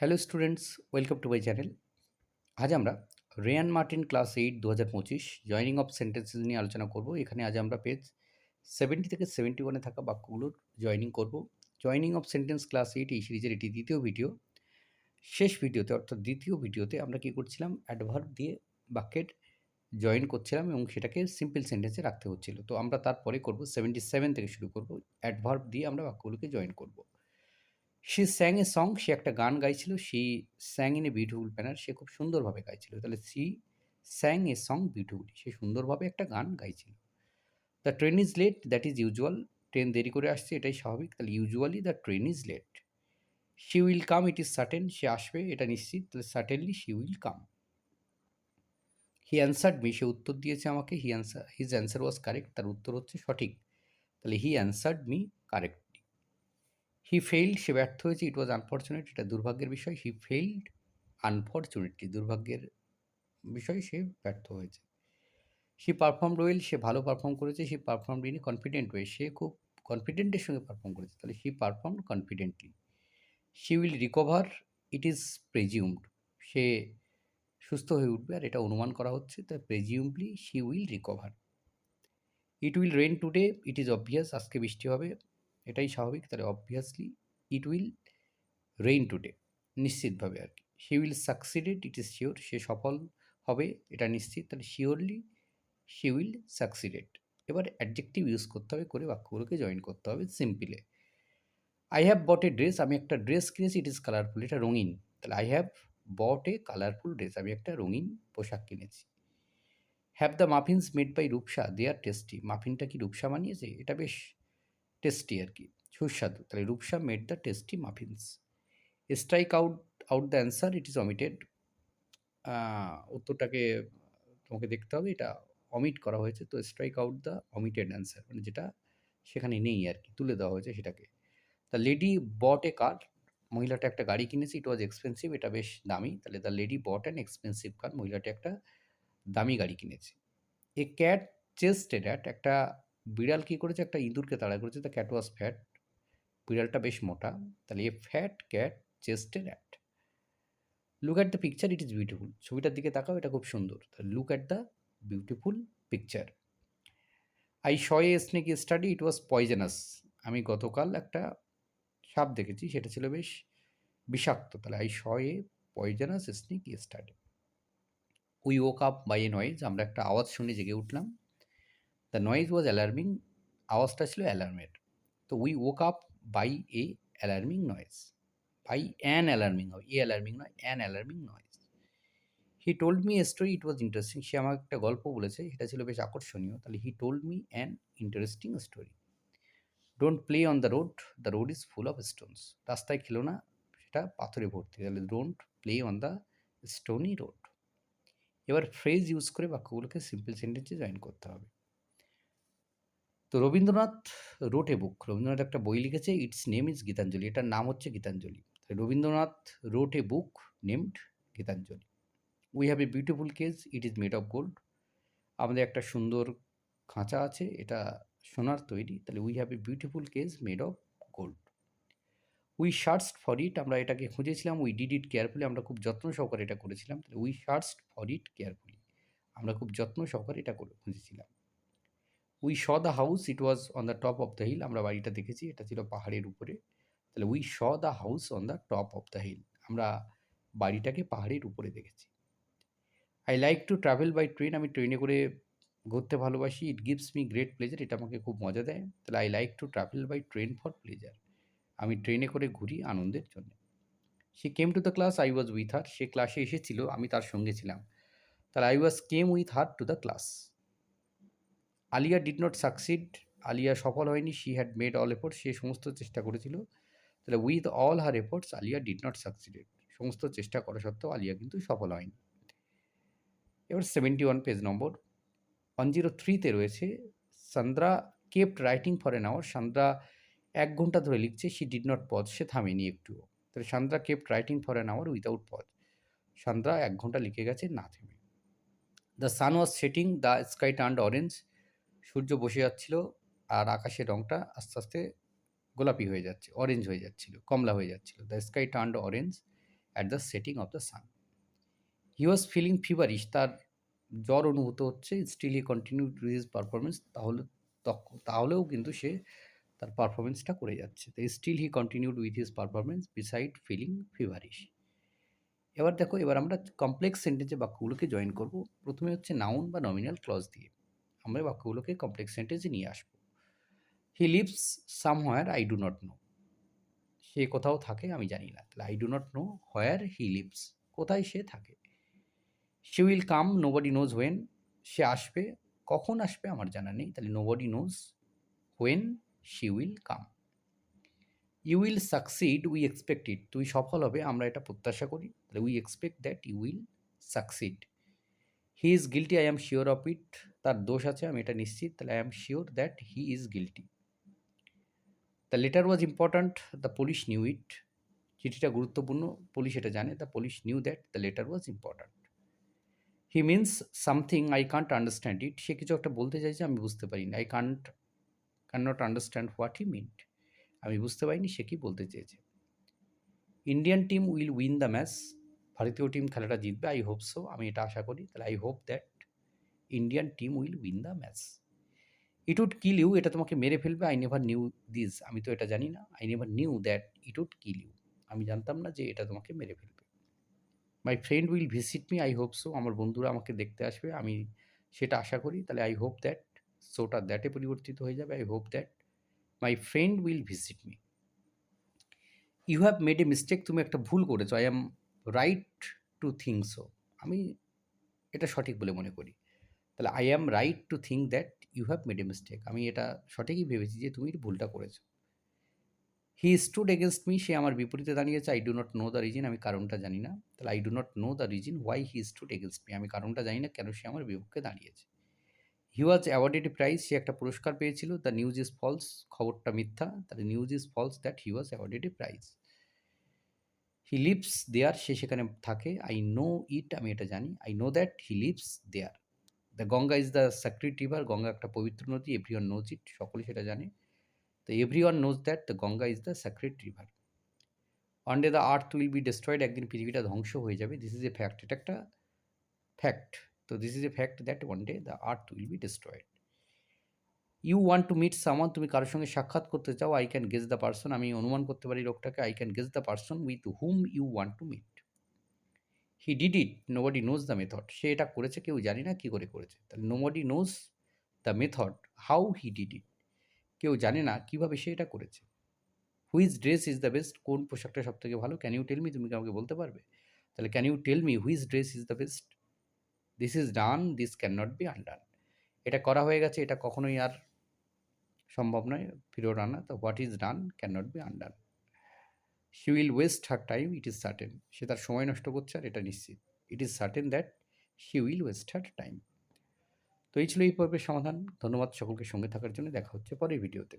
Hello students welcome to my channel আজ আমরা Rayan Martin class eight দু হাজার পঁচিশ জয়নিং অফ সেন্টেন্সেস নিয়ে আলোচনা করব। এখানে আজ আমরা পেজ সেভেন্টি থেকে সেভেন্টি ওয়ানে থাকা বাক্যগুলোর জয়নিং করব। Joining of sentence class eight এই সিরিজের এটি দ্বিতীয় ভিডিও শেষ ভিডিওতে অর্থাৎ দ্বিতীয় ভিডিওতে আমরা কী করছিলাম? অ্যাডভার্ব দিয়ে বাক্যের জয়েন করছিলাম এবং সেটাকে সিম্পল সেন্টেন্সে রাখতে হচ্ছিল। তো আমরা তারপরে করব সেভেন্টি সেভেন থেকে শুরু করব। অ্যাডভার্ব দিয়ে আমরা বাক্যগুলোকে জয়েন করব। সে স্যাং এ সং সে একটা গান গাইছিল she sang in a beautiful manner সে খুব সুন্দরভাবে গাইছিল। তাহলে she sang a song beautifully, সে সুন্দরভাবে একটা গান গাইছিল। The train is late that is usual train দেরি করে আসছে, এটাই স্বাভাবিক। তাহলে usually the train is late she will come it is certain সে আসবে, এটা নিশ্চিত, তাহলে certainly she will come he answered me সে উত্তর দিয়েছে আমাকে he answer his answer was correct তার উত্তর হচ্ছে সঠিক। তাহলে he answered me correct he failed সে ব্যর্থ হয়েছে ইট ওয়াজ আনফর্চুনেট এটা দুর্ভাগ্যের বিষয় হি ফেইল্ড আনফর্চুনেটলি দুর্ভাগ্যের বিষয়, সে ব্যর্থ হয়েছে। সে পারফর্ম ওয়েল সে ভালো পারফর্ম করেছে সে পারফর্ম ইন কনফিডেন্ট ওয়ে সে খুব কনফিডেন্টের সঙ্গে পারফর্ম করেছে, তাহলে she perform confidently she will recover it is presumed সে সুস্থ হয়ে উঠবে আর এটা অনুমান করা হচ্ছে তাই presumably she will recover it will rain today it is obvious আজকে বৃষ্টি হবে। এটাই স্বাভাবিক, তাহলে obviously it will rain today নিশ্চিতভাবে আর কি। She will succeeded it is sure সে সফল হবে, এটা নিশ্চিত, তাহলে শিওরলি শি উইল সাকসিডেড এবার অ্যাডজেক্টিভ ইউজ করতে হবে, করে বাক্যগুলোকে জয়েন করতে হবে সিম্পলে I have bought a dress আমি একটা ড্রেস কিনেছি ইট ইজ কালারফুল এটা রঙিন। তাহলে I have bought a colourful dress আমি একটা রঙিন পোশাক কিনেছি। Have the muffins made by Rupsa they are tasty মাফিনটা কি রূপসা বানিয়েছে? এটা বেশ টেস্টি আর কি, সুস্বাদু। তাহলে Rupsa made the tasty muffins strike out out the answer it is omitted উত্তরটাকে তোমাকে দেখতে হবে, এটা অমিট করা হয়েছে, তো strike out the omitted answer মানে যেটা সেখানে নেই আর কি, তুলে দেওয়া হয়েছে সেটাকে। দ্য লেডি বট এ কার মহিলাটা একটা গাড়ি কিনেছে ইট ওয়াজ এক্সপেন্সিভ এটা বেশ দামি। তাহলে the lady bought an expensive car মহিলাটা একটা দামি গাড়ি কিনেছে। এ ক্যাট চেস্টেড অ্যাট একটা বিড়াল কী করেছে? একটা ইঁদুরকে তাড়া করেছে দ্য ক্যাট ওয়াজ ফ্যাট বিড়ালটা বেশ মোটা। তাহলে a fat cat chased at look at the picture it is beautiful ছবিটার দিকে তাকাও, এটা খুব সুন্দর। Look at the beautiful picture I saw a snake yesterday it was poisonous আমি গতকাল একটা সাপ দেখেছি, সেটা ছিল বেশ বিষাক্ত। তাহলে I saw a poisonous snake yesterday we woke up by a noise আমরা একটা আওয়াজ শুনে জেগে উঠলাম। দ্য নয়েজ ওয়াজ অ্যালার্মিং আওয়াজটা ছিল অ্যালার্মের তো we woke up by a alarming noise by an alarming হয় এ অ্যালার্মিং নয় an alarming noise he told me a story it was interesting সে আমাকে একটা গল্প বলেছে। সেটা ছিল বেশ আকর্ষণীয়। তাহলে he told me an interesting story don't play on the road the road is full of stones রাস্তায় খেলো না। সেটা পাথরে ভর্তি। তাহলে don't play on the stony road এবার ফ্রেজ ইউজ করে বাক্যগুলোকে সিম্পল সেন্টেন্সে জয়েন করতে হবে। তো Rabindranath wrote a book Rabindranath একটা বই লিখেছে ইটস নেম ইজ গীতাঞ্জলি এটার নাম হচ্ছে Gitanjali Rabindranath wrote a book named Gitanjali we have a beautiful cage it is made of gold আমাদের একটা সুন্দর খাঁচা আছে, এটা সোনার তৈরি, তাহলে we have a beautiful cage made of gold we searched for it আমরা এটাকে খুঁজেছিলাম উই ডিড ইট কেয়ারফুলি আমরা খুব যত্ন সহকারে এটা করেছিলাম, তাহলে we searched for it carefully আমরা খুব যত্ন সহকারে এটা করে খুঁজেছিলাম। We saw the house it was on the top of the hill আমরা বাড়িটা দেখেছি, এটা ছিল পাহাড়ের উপরে। তাহলে we saw the house on the top of the hill আমরা বাড়িটাকে পাহাড়ের উপরে দেখেছি। I like to travel by train আমি ট্রেনে করে ঘুরতে ভালোবাসি it gives me great pleasure এটা আমাকে খুব মজা দেয়। তাহলে I like to travel by train for pleasure আমি ট্রেনে করে ঘুরি আনন্দের জন্য। সে came to the class I was with her সে ক্লাসে এসেছিল, আমি তার সঙ্গে ছিলাম। তাহলে I was came with her to the class Alia did not succeed Alia সফল হয়নি she had made all efforts সে সমস্ত চেষ্টা করেছিল। তাহলে with all her efforts Alia did not succeeded সমস্ত চেষ্টা করা সত্ত্বেও আলিয়া কিন্তু সফল হয়নি। এবার seventy one page number one zero থ্রিতে রয়েছে Sandra kept writing for an hour Sandra এক ঘণ্টা ধরে লিখছে শি ডিড নট পজ সে থামেনি একটুও। তাহলে Sandra kept writing for an hour without pause Sandra এক ঘণ্টা লিখে গেছে, না থেমে। The sun was setting the sky turned orange সূর্য বসে যাচ্ছিল আর আকাশের রঙটা আস্তে আস্তে গোলাপি হয়ে যাচ্ছে অরেঞ্জ হয়ে যাচ্ছিল, কমলা হয়ে যাচ্ছিল। The sky turned orange at the setting of the sun he was feeling feverish তার জ্বর অনুভূত হচ্ছে still he continue to his performance তাহলে তাহলেও কিন্তু সে তার পারফরমেন্সটা করে যাচ্ছে। তো still he continued with his performance beside feeling feverish এবার দেখো, এবার আমরা কমপ্লেক্স সেন্টেন্সে বাক্যগুলোকে জয়েন করব। প্রথমে হচ্ছে নাউন বা নমিনাল ক্লজ দিয়ে। আমরা বাক্যগুলোকে কমপ্লেক্স সেন্টেন্সে নিয়ে আসব। He lives somewhere I do not know সে কোথাও থাকে আমি জানি না। তাহলে I do not know where he lives কোথায় সে থাকে? She will come nobody knows when সে আসবে, কখন আসবে আমার জানা নেই। তাহলে nobody knows when she will come you will succeed we expect it তুই সফল হবে, আমরা এটা প্রত্যাশা করি। তাহলে we expect that you will succeed he is guilty I am sure of it তার দোষ আছে, আমি এটা নিশ্চিত। তাহলে I am sure that he is guilty the letter was important the police knew it চিঠিটা গুরুত্বপূর্ণ পুলিশ এটা জানে the police knew that the letter was important he means something I can't understand it সে কিছু একটা বলতে চাইছে, আমি বুঝতে পারি না। I can't can not understand what he meant আমি বুঝতে পারিনি, সে কি বলতে চেয়েছে। Indian team will win the match ভারতীয় টিম খেলাটা জিতবে আই হোপ সো আমি এটা আশা করি। তাহলে I hope that Indian team will win the match it would kill you এটা তোমাকে মেরে ফেলবে আই নেভার নিউ দিস আমি তো এটা জানি না। I never knew that it would kill you আমি জানতাম না যে এটা তোমাকে মেরে ফেলবে। My friend will visit me I hope so আমার বন্ধুরা আমাকে দেখতে আসবে, আমি সেটা আশা করি। তাহলে আই হোপ দ্যাট সোটা দ্যাটে পরিবর্তিত হয়ে যাবে I hope that my friend will visit me you have made a mistake তুমি একটা ভুল করেছ I am right to think so আমি এটা সঠিক বলে মনে করি। তাহলে I am right to think that you have made a mistake আমি এটা সঠিকই ভেবেছি যে তুমি ভুলটা করেছ। হি স্টুড এগেনস্ট মি সে আমার বিপরীতে দাঁড়িয়েছে। I do not know the reason আমি কারণটা জানি না। তাহলে I do not know the reason why he stood against me আমি কারণটা জানি না কেন সে আমার বিপক্ষে দাঁড়িয়েছে। হি ওয়াজ অ্যাওয়ার্ডেড প্রাইজ সে একটা পুরস্কার পেয়েছিল। দ্য নিউজ ইজ ফলস খবরটা মিথ্যা। তাহলে news is false that he was awarded a prize he lives there সে সেখানে থাকে। আই নো ইট আমি এটা জানি। I know that he lives there the Ganga is the sacred river Ganga একটা পবিত্র নদী। এভরি ওয়ান নোজ ইট সকলে সেটা জানে। তো everyone knows that the Ganga is the sacred river one day the earth will be destroyed একদিন পৃথিবীটা ধ্বংস হয়ে যাবে। দিস ইজ এ ফ্যাক্ট এটা একটা ফ্যাক্ট তো this is a fact that one day the earth will be destroyed you want to meet someone তুমি কারোর সঙ্গে সাক্ষাৎ করতে চাও I can guess the person আমি অনুমান করতে পারি লোকটাকে I can guess the person with whom you want to meet he did it nobody knows the method সে এটা করেছে, কেউ জানি না কী করে করেছে। তাহলে nobody knows the method how he did it কেউ জানে না কীভাবে সে এটা করেছে। Whose dress is the best কোন পোশাকটা সব থেকে ভালো ক্যান ইউ টেল মি তুমি কি আমাকে বলতে পারবে? তাহলে can you tell me whose dress is the best this is done this can not be undone এটা করা হয়ে গেছে, এটা কখনোই আর সম্ভব নয় ফিরো রানা তো what is done can not be undone she will waste her time it is certain সে তার সময় নষ্ট করছে আর এটা নিশ্চিত। It is certain that she will waste her time তো এই ছিল এই পর্বের সমাধান। ধন্যবাদ সকলকে সঙ্গে থাকার জন্য। দেখা হচ্ছে পরের ভিডিওতে।